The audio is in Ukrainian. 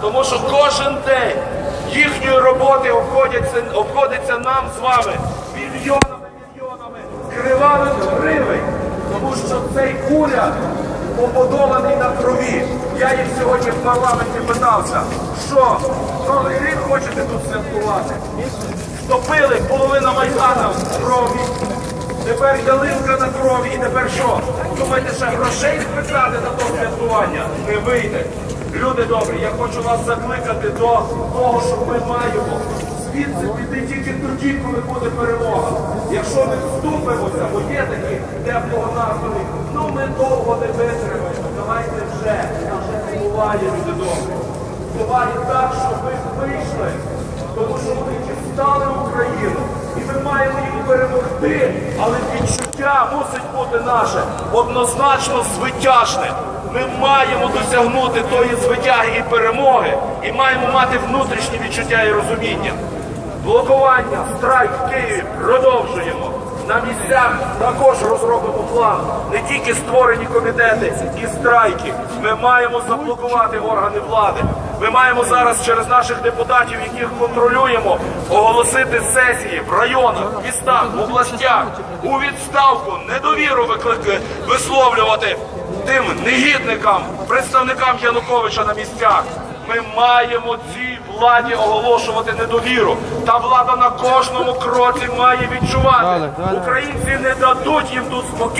Тому що кожен день їхньої роботи обходяться, обходиться нам з вами мільйонами, мільйонами кривавих гривень. Тому що цей уряд побудований на крові. Я їх сьогодні в парламенті питався, що новий рік хочете тут святкувати? Втопили половина майдана в крові. Тепер ялинка на крові, і тепер що? Думаєте, ще грошей списати на то святкування? Не вийде. Люди добрі, я хочу вас закликати до того, що ми маємо звідси піти тільки тоді, коли буде перемога. Якщо ми вступимося, бо є такі теплого настрою, ну ми довго не витримаємо. Давайте вже, буває, люди добрі. Буває так, що ви вийшли, тому що вони дістали Україну. І ми маємо їх перемогти, але відчуття мусить бути наше однозначно звитяжне. Ми маємо досягнути тої звитяги і перемоги, і маємо мати внутрішні відчуття і розуміння. Блокування, страйк в Києві продовжуємо. На місцях також розробимо план. Не тільки створені комітети і страйки. Ми маємо заблокувати органи влади. Ми маємо зараз через наших депутатів, яких контролюємо, оголосити сесії в районах, містах, областях у відставку, недовіру виклики висловлювати тим негідникам, представникам Януковича на місцях. Ми маємо цій владі оголошувати недовіру. Та влада на кожному кроці має відчувати. Українці не дадуть їм тут спокій.